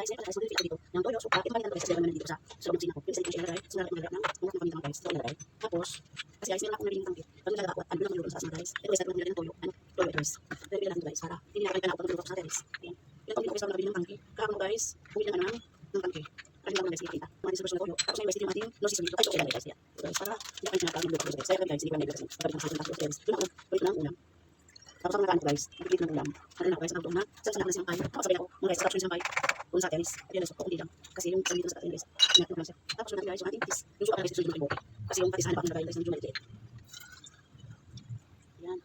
guys, ngayon guys, mag-refill ako dito ng toyo, suka. Ito kanina guys, kasi naman dito sa sa loob ng sinapo. Yung sa dito siya ilagay, sa lalaki ng mga paminta guys, ito ilagay. Tapos, kasi guys, meron akong nabiling tangkit. Pag nilagay ako at ano lang yung sa guys. Ito guys, nilagay ng toyo, ano, toyo ito guys. Pero ilan lang guys, para hindi na kayo ako pag sa guys. Ayan. Tangkit ko guys, ako nabili ng tangke. Kakamo guys, bumili ng ano ng ng tangke. Kasi lang guys, kita. Mga distribution na toyo. Tapos ngayon guys, dito yung ating no season dito. Ay, ito ilagay guys. Yan. Ito guys, para hindi na kayo pinapagod ng guys. Kaya guys, hindi ko na guys. Pagkalit ng sa guys. Doon ako, ulit ng ulam. Tapos ako nakaan ko guys, nagpipit ng ulam. Ano na ako guys, ang na, sa sa nakan siyang kayo. Tapos sabi ako, mga guys, caption siyang kayo. Kung sa atin guys, ayun guys, kundi lang. Kasi yung sabi dito sa atin guys, natin lang siya. Tapos natin guys, yung ating patis. Yung suka na guys, susunod ng ibote. Kasi yung patis, ako nilagay guys, yung maliit. Yan.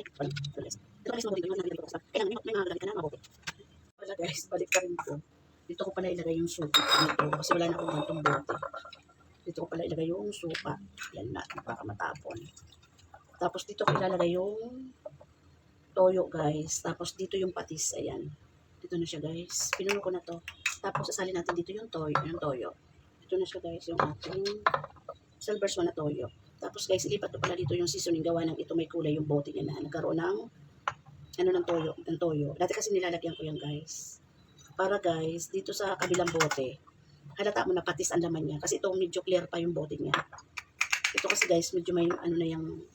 Eh, wala. Ito guys. Ito guys, mabuti ko yung nalagay ko sa. Kaya may, may mga lalagay ka na, mabuti. Wala guys, balik ka rin ko. Dito ko pala ilagay yung suka dito. Kasi wala na akong gantong bote. Dito ko pala ilagay yung suka. Yan natin para matapon. Tapos dito ko ilalagay yung toyo guys. Tapos dito yung patis. Ayan. Dito na siya guys. Pinuno ko na to. Tapos sasalin natin dito yung toyo. Yung toyo. Dito na siya guys. Yung ating silver swan na toyo. Tapos guys, ilipat ko pala dito yung seasoning gawa ng ito may kulay yung bote niya na nagkaroon ng ano ng toyo, ng toyo. Dati kasi nilalagyan ko yan guys. Para guys, dito sa kabilang bote, halata mo na patis ang laman niya. Kasi ito medyo clear pa yung bote niya. Ito kasi guys, medyo may ano na yung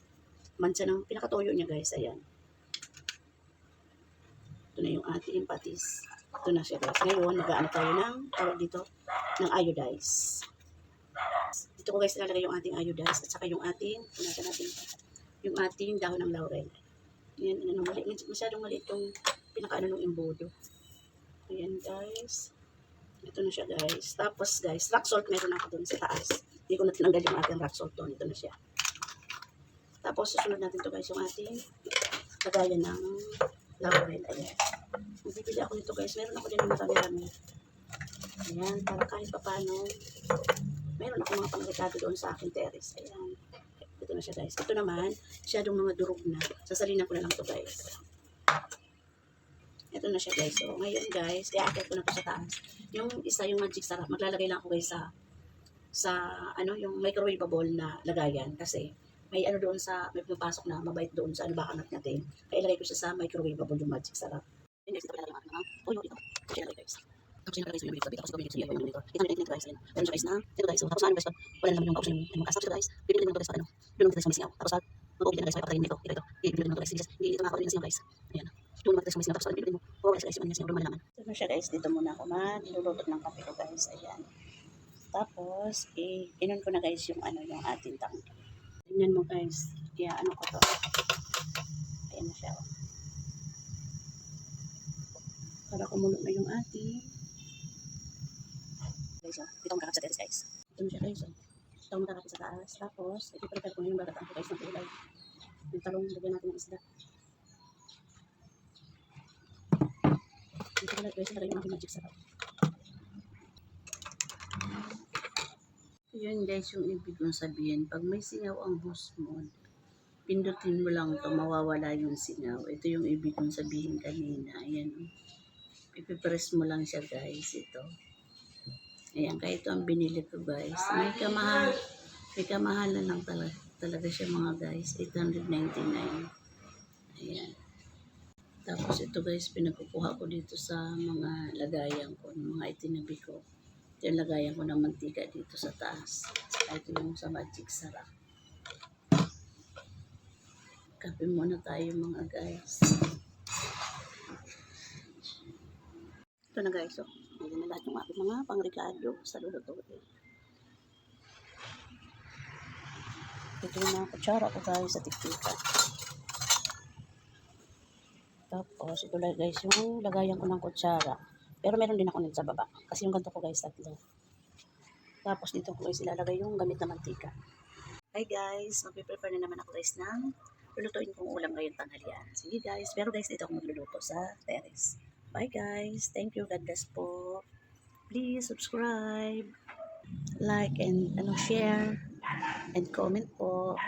mancha ng pinakatoyo niya guys. Ayan. Na yung ating patis. Ito na siya guys. Ngayon, nag-ano tayo ng, tawag dito, ng iodize. Dito ko guys nilalagay yung ating iodize at saka yung ating, punata natin yung ating dahon ng laurel. Ayan, ano, mali, masyadong mali itong pinakaano ng imbodo. Ayan guys. Ito na siya guys. Tapos guys, rock salt meron ako dun sa taas. Hindi ko na tinanggal yung ating rock salt doon. Ito na siya. Tapos susunod natin to guys yung ating lagayan ng laurel. Ayan. Bibili ako nito guys. Meron ako din ng marami-rami. Ayan. Para kahit papano. Meron ako mga pangregado doon sa aking terrace. Ayan. Ito na siya guys. Ito naman, masyadong mga durog na. Sasalinan ko na lang to guys. Ito na siya guys. So, ngayon guys, i-aakit ko na to sa taas. Yung isa, yung magic sarap, maglalagay lang ako guys sa sa ano yung microwaveable na lagayan kasi may ano doon sa may pumapasok na mabait doon sa ano bakanat natin. Kaya ilagay ko siya sa microwaveable yung magic sarap. Yun guys, ito pala yung ating mga toyo ito. Ito siya guys. Tapos yung guys, yung tabi tapos gawin yung yung dito. Ito yung guys. Meron siya guys na, ito guys, tapos ano guys, wala naman yung yung mga kasap guys. Bibili lang guys sa ano, doon lang guys. Tapos mag-open guys, may papatayin dito. Ito ito. Bibili lang guys, hindi dito guys. Ayan. Doon lang guys sa misingaw tapos bibili mo. Oh guys, guys, yung. Ito siya dito muna ako magluluto ng kape ko guys. Ayan. Tapos, eh, inon ko na guys yung ano, yung ating tangke. Tingnan mo guys. Kaya ano ko to. Ayan na siya. oh. Para kumulo na yung ating. Guys, oh. Dito ako makakap sa terrace guys. Ito na siya guys. Oh. Ito ako makakap sa taas. Tapos, ipipilitan ko na yung bagatang ko guys ng kulay. Yung talong, lagyan natin ng isda. Dito ko na guys, ilagay yung ating magic sarap. Yun guys, yung ibig kong sabihin, pag may singaw ang host mo, pindutin mo lang to mawawala yung singaw. Ito yung ibig kong sabihin kanina. Ayan. oh. Ipipress mo lang siya guys, ito. Ayan, kaya ito ang binili ko guys. May kamahal, may kamahalan lang talaga, talaga siya mga guys. 899. Ayan. Tapos ito guys, pinakukuha ko dito sa mga lagayan ko, mga itinabi ko. Ito lagayan ko ng mantika dito sa taas. Saka ito yung sa magic sarap. Kape muna tayo mga guys. Ito na guys, oh. Ayan na lahat yung aking mga pangregado sa lulutuin. Ito yung mga kutsara ko guys sa tiktika. Tapos, ito lang guys, yung lagayan ko ng kutsara. Pero meron din ako nito sa baba. Kasi yung ganito ko guys, tatlo. Tapos dito ko guys ilalagay yung gamit na mantika. Hi guys, magpe-prepare na naman ako guys ng lulutuin kong ulam ngayon tanghalian. Sige guys, pero guys dito ako magluluto sa terrace. Bye guys. Thank you. God bless po. Please subscribe, like, and ano, share, and comment po.